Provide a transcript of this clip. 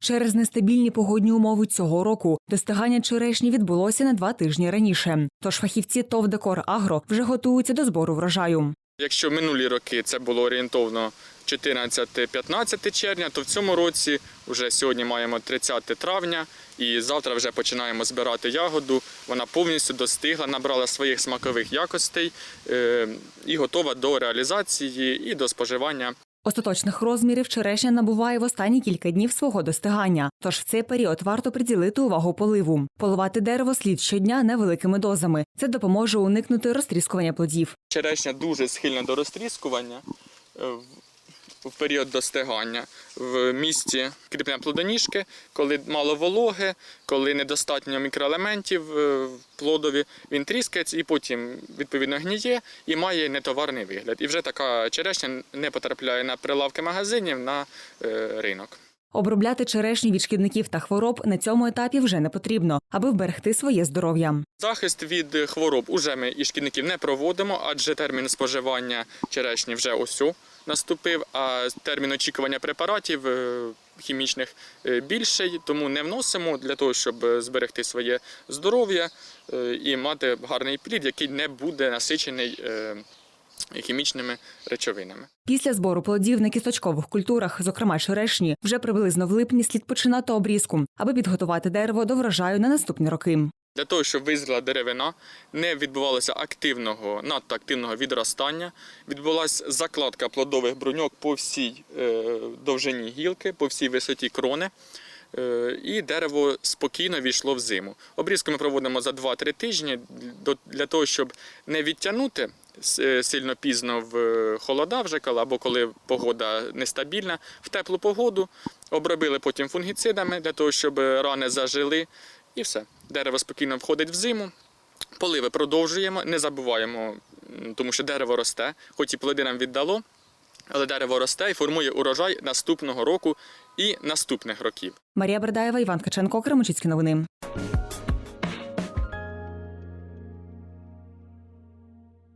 Через нестабільні погодні умови цього року достигання черешні відбулося на два тижні раніше. Тож фахівці ТОВ «Декор Агро вже готуються до збору врожаю. Якщо минулі роки це було орієнтовно 14-15 червня, то в цьому році вже сьогодні маємо 30 травня і завтра вже починаємо збирати ягоду. Вона повністю достигла, набрала своїх смакових якостей е, і готова до реалізації і до споживання. Остаточних розмірів черешня набуває в останні кілька днів свого достигання. Тож в цей період варто приділити увагу поливу. Поливати дерево слід щодня невеликими дозами. Це допоможе уникнути розтріскування плодів. Черешня дуже схильна до розтріскування е, в- період достигання в місці кріплення плодоніжки, коли мало вологи, коли недостатньо мікроелементів е, в плодові, він тріскається і потім відповідно гніє і має нетоварний вигляд. І вже така черешня не потрапляє на прилавки магазинів на е, ринок. Обробляти черешню від шкідників та хвороб на цьому етапі вже не потрібно, аби вберегти своє здоров'я. Захист від хвороб уже ми і шкідників не проводимо, адже термін споживання черешні вже ось наступив, а термін очікування препаратів е, хімічних е, більший, тому не вносимо для того, щоб зберегти своє здоров'я е, і мати гарний плід, який не буде насичений хімічними речовинами. Після збору плодів на кісточкових культурах, зокрема черешні, вже приблизно в липні слід починати обрізку, аби підготувати дерево до врожаю на наступні роки. Для того, щоб визріла деревина, не відбувалося активного, надто активного відростання. Відбулася закладка плодових бруньок по всій е, довжині гілки, по всій висоті крони. е, І дерево спокійно війшло в зиму. Обрізку ми проводимо за 2-3 тижні для того, щоб не відтягнути сильно пізно в е, холода вже або коли погода нестабільна, в теплу погоду. Обробили потім фунгіцидами для того, щоб рани зажили. І все. Дерево спокійно входить в зиму. Поливи продовжуємо, не забуваємо, тому що дерево росте, хоч і плоди нам віддало, але дерево росте і формує урожай наступного року і наступних років. Марія Бердаєва, Іван Ткаченко, Кременчуцькі новини.